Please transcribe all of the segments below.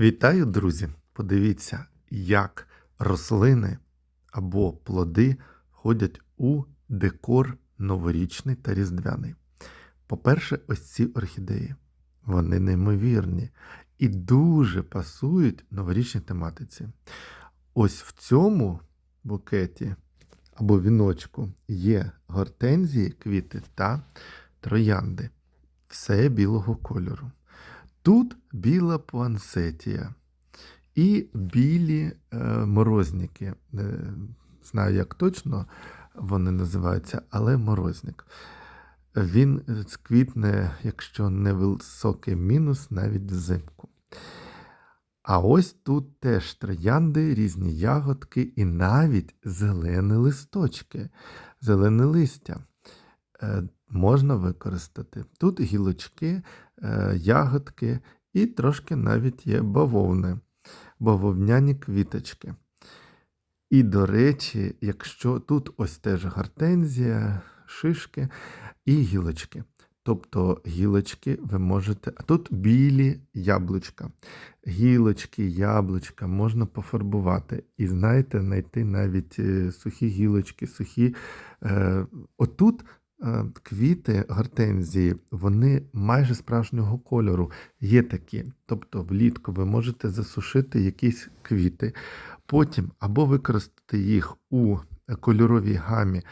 Вітаю, друзі! Подивіться, як рослини або плоди входять у декор новорічний та різдвяний. По-перше, ось ці орхідеї. Вони неймовірні і дуже пасують новорічній тематиці. Ось в цьому букеті або віночку є гортензії, квіти та троянди. Все білого кольору. Тут біла пуансетія і білі е, морозники. Не знаю, як точно вони називаються, але морозник. Він е, квітне, якщо не високий мінус, навіть взимку. А ось тут теж троянди, різні ягодки і навіть зелені листочки, зелене листя. Е, можна використати. Тут гілочки, ягодки і трошки навіть є бавовни, бавовняні квіточки. І, до речі, якщо тут ось теж гортензія, шишки і гілочки. Тобто гілочки ви можете, а тут білі яблучка. Гілочки, яблучка можна пофарбувати. І знаєте, знайти навіть е, сухі гілочки, сухі. Е, Отут квіти гортензії, вони майже справжнього кольору. Є такі. Тобто влітку ви можете засушити якісь квіти, потім або використати їх у кольоровій гамі е,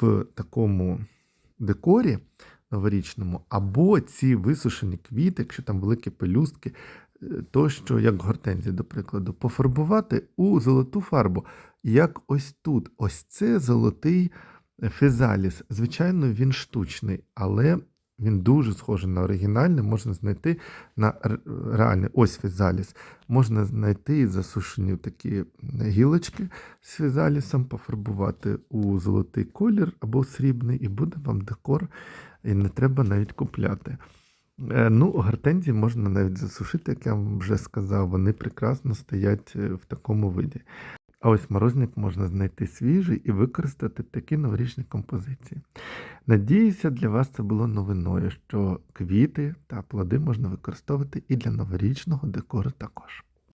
в такому декорі новорічному, або ці висушені квіти, якщо там великі пелюстки, е, тощо, як гортензії, до прикладу, пофарбувати у золоту фарбу. Як ось тут. Ось це золотий фізаліс. Звичайно, він штучний, але він дуже схожий на оригінальний, можна знайти на реальний. Ось фізаліс. Можна знайти і засушені такі гілочки з фізалісом, пофарбувати у золотий колір або срібний, і буде вам декор, і не треба навіть купляти. Е, Ну, гортензії можна навіть засушити, як я вам вже сказав, вони прекрасно стоять е, в такому виді. А ось морозник можна знайти свіжий і використати такі новорічні композиції. Надіюся, для вас це було новиною, що квіти та плоди можна використовувати і для новорічного декору також.